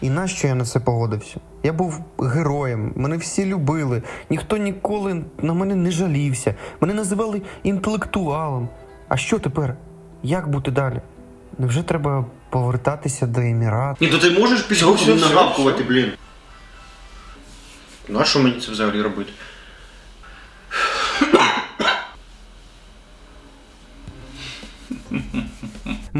І нащо я на це погодився? Я був героєм, мене всі любили, ніхто ніколи на мене не жалівся, мене називали інтелектуалом. А що тепер? Як бути далі? Невже треба повертатися до Емірату? Ні, то ти можеш блін. все, нагавкувати, блін. Нащо мені це взагалі робити?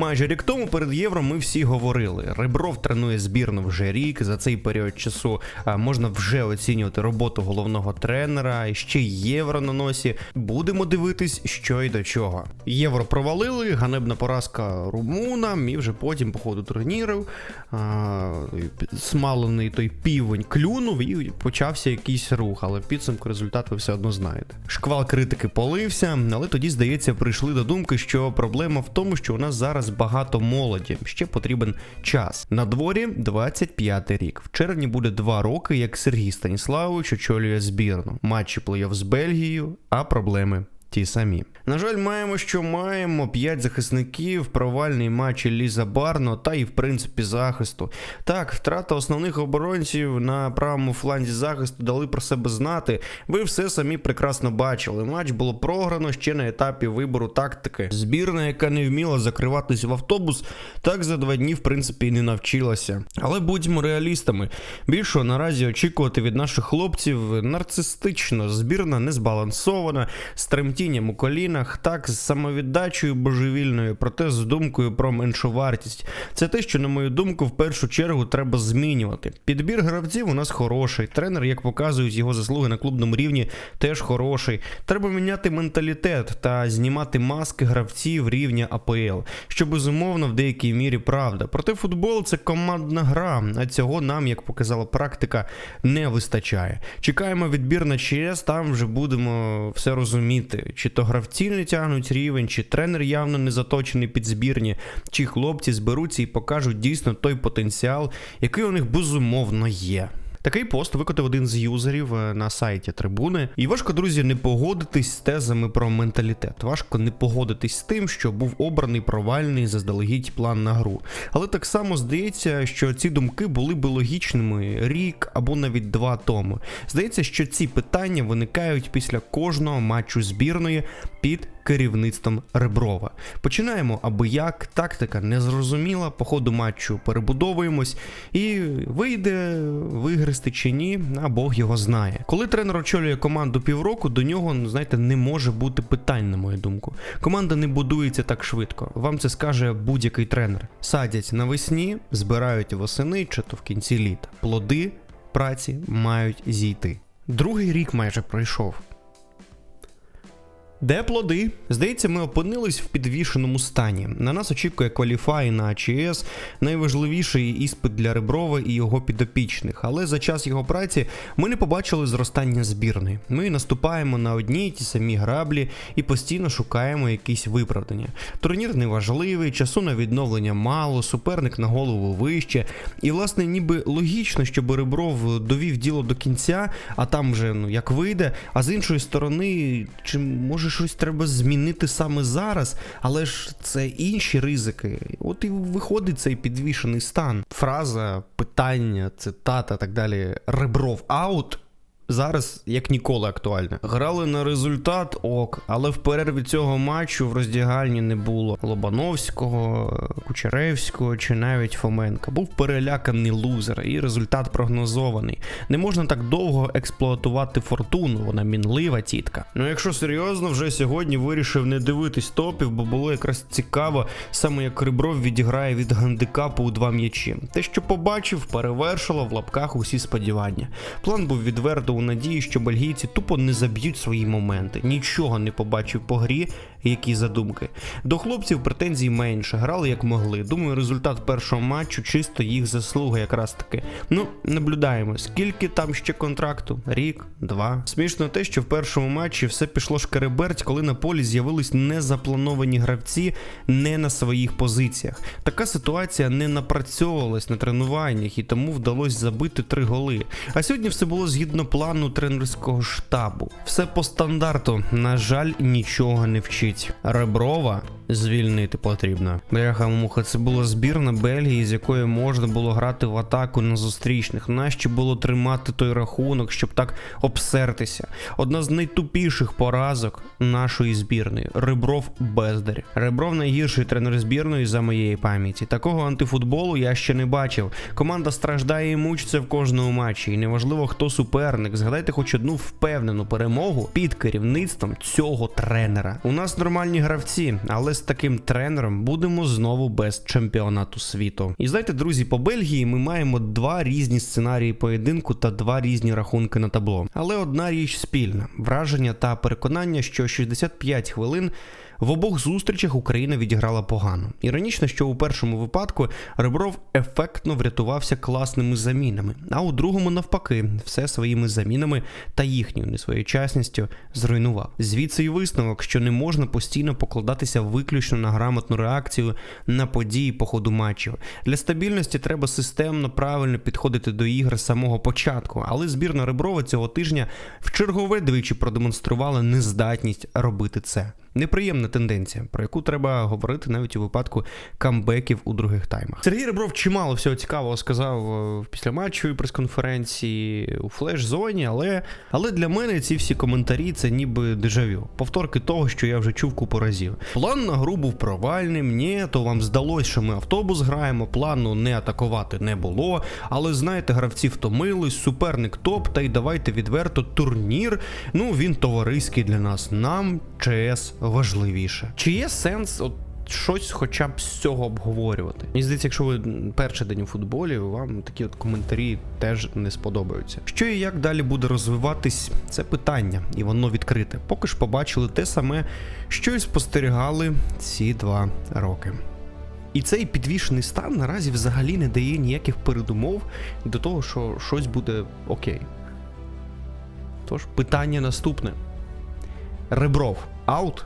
Майже рік тому перед євро ми всі говорили. Ребров тренує збірну вже рік. За цей період часу можна вже оцінювати роботу головного тренера. І ще євро на носі. Будемо дивитись, що й до чого. Євро провалили, ганебна поразка румунам, і вже потім, по ходу турнірів, а, смалений той півень клюнув і почався якийсь рух. Але підсумку результат ви все одно знаєте. Шквал критики полився, але тоді, здається, прийшли до думки, що проблема в тому, що у нас зараз багато молоді, ще потрібен час. На дворі 25 рік. В червні буде два роки, як Сергій Станіславович очолює збірну. Матчі плей-офф з Бельгією, а проблеми. Ті самі. На жаль, маємо, що маємо 5 захисників, провальний матч Ліза Барно та і в принципі захисту. Так, втрата основних оборонців на правому фланзі захисту дали про себе знати. Ви все самі прекрасно бачили. Матч було програно ще на етапі вибору тактики. Збірна, яка не вміла закриватись в автобус, так за два дні в принципі і не навчилася. Але будьмо реалістами. Більшого наразі очікувати від наших хлопців нарцистично. Збірна не збалансована, з тремтінням у колінах, так з самовіддачею божевільною, проте з думкою про меншу вартість. Це те, що, на мою думку, в першу чергу треба змінювати. Підбір гравців у нас хороший. Тренер, як показують його заслуги на клубному рівні, теж хороший. Треба міняти менталітет та знімати маски гравців рівня АПЛ, що безумовно в деякій мірі правда. Проте футбол це командна гра, а цього нам, як показала практика, не вистачає. Чекаємо відбір на ЧС, там вже будемо все розуміти, чи то гравці не тягнуть рівень, чи тренер явно не заточений під збірні, чи хлопці зберуться і покажуть дійсно той потенціал, який у них безумовно є. Такий пост викотив один з юзерів е, на сайті трибуни. І важко, друзі, не погодитись з тезами про менталітет. Важко не погодитись з тим, що був обраний провальний заздалегідь план на гру. Але так само здається, що ці думки були би логічними рік або навіть два тому. Здається, що ці питання виникають після кожного матчу збірної під керівництвом Реброва. Починаємо аби як, тактика незрозуміла, по ходу матчу перебудовуємось і вийде вигрести чи ні, а Бог його знає. Коли тренер очолює команду півроку, до нього, знаєте, не може бути питань, на мою думку. Команда не будується так швидко. Вам це скаже будь-який тренер. Садять навесні, збирають восени чи то в кінці літа. Плоди праці мають зійти. Другий рік майже пройшов. Де плоди? Здається, ми опинились в підвішеному стані. На нас очікує кваліфай на АЧС, найважливіший іспит для Реброва і його підопічних. Але за час його праці ми не побачили зростання збірної. Ми наступаємо на одні й ті самі граблі і постійно шукаємо якісь виправдання. Турнір неважливий, часу на відновлення мало, суперник на голову вище. І, власне, ніби логічно, щоб Ребров довів діло до кінця, а там вже ну як вийде. А з іншої сторони, чи може щось треба змінити саме зараз, але ж це інші ризики. От і виходить цей підвішений стан. Фраза, питання, цитата, так далі. Ребров аут. Зараз як ніколи актуальне. Грали на результат ок, але в перерві цього матчу в роздягальні не було Лобановського, Кучеревського чи навіть Фоменка. Був переляканий лузер, і результат прогнозований. Не можна так довго експлуатувати фортуну, вона мінлива тітка. Ну якщо серйозно, вже сьогодні вирішив не дивитись топів, бо було якраз цікаво, саме як Ребров відіграє від гандикапу у два м'ячі. Те, що побачив, перевершило в лапках усі сподівання. План був відверто у надії, що бельгійці тупо не заб'ють свої моменти. Нічого не побачив по грі, які задумки. До хлопців претензій менше, грали як могли. Думаю, результат першого матчу чисто їх заслуга якраз таки. Ну, наблюдаємо, скільки там ще контракту? Рік, два. Смішно те, що в першому матчі все пішло шкереберть, коли на полі з'явились незаплановані гравці не на своїх позиціях. Така ситуація не напрацьовувалась на тренуваннях і тому вдалося забити три голи. А сьогодні все було згідно плану тренерського штабу. Все по стандарту. На жаль, нічого не вчить. Реброва звільнити потрібно. Бляха муха, це була збірна Бельгії, з якою можна було грати в атаку на зустрічних. Нащо було тримати той рахунок, щоб так обсертися? Одна з найтупіших поразок нашої збірної. Ребров бездарь. Ребров найгірший тренер збірної за моєї пам'яті. Такого антифутболу я ще не бачив. Команда страждає і мучиться в кожному матчі. І неважливо, хто суперник. Згадайте хоч одну впевнену перемогу під керівництвом цього тренера. У нас нормальні гравці, але з таким тренером будемо знову без чемпіонату світу. І знаєте, друзі, по Бельгії ми маємо два різні сценарії поєдинку та два різні рахунки на табло. Але одна річ спільна: враження та переконання, що 65 хвилин. В обох зустрічах Україна відіграла погано. Іронічно, що у першому випадку Ребров ефектно врятувався класними замінами, а у другому, навпаки, все своїми замінами та їхньою несвоєчасністю зруйнував. Звідси й висновок, що не можна постійно покладатися виключно на грамотну реакцію на події по ходу матчів. Для стабільності треба системно правильно підходити до ігри з самого початку, але збірна Реброва цього тижня в чергове двічі продемонструвала нездатність робити це. Неприємна тенденція, про яку треба говорити навіть у випадку камбеків у других таймах. Сергій Ребров чимало всього цікавого сказав е, в післяматчевій прес-конференції у флеш-зоні, але, але для мене ці всі коментарі це ніби дежавю. Повторки того, що я вже чув купу разів. План на гру був провальним. Ні, то вам здалось, що ми автобус граємо. Плану не атакувати не було. Але знаєте, гравці втомились, суперник топ, та й давайте відверто турнір. Ну він товариський для нас. Нам ЧС важливіше. Чи є сенс от щось хоча б з цього обговорювати? Мені здається, якщо ви перший день у футболі, вам такі от коментарі теж не сподобаються. Що і як далі буде розвиватись, це питання, і воно відкрите. Поки ж побачили те саме, що і спостерігали ці два роки. І цей підвішений стан наразі взагалі не дає ніяких передумов до того, що щось буде окей. Тож, питання наступне: Ребров аут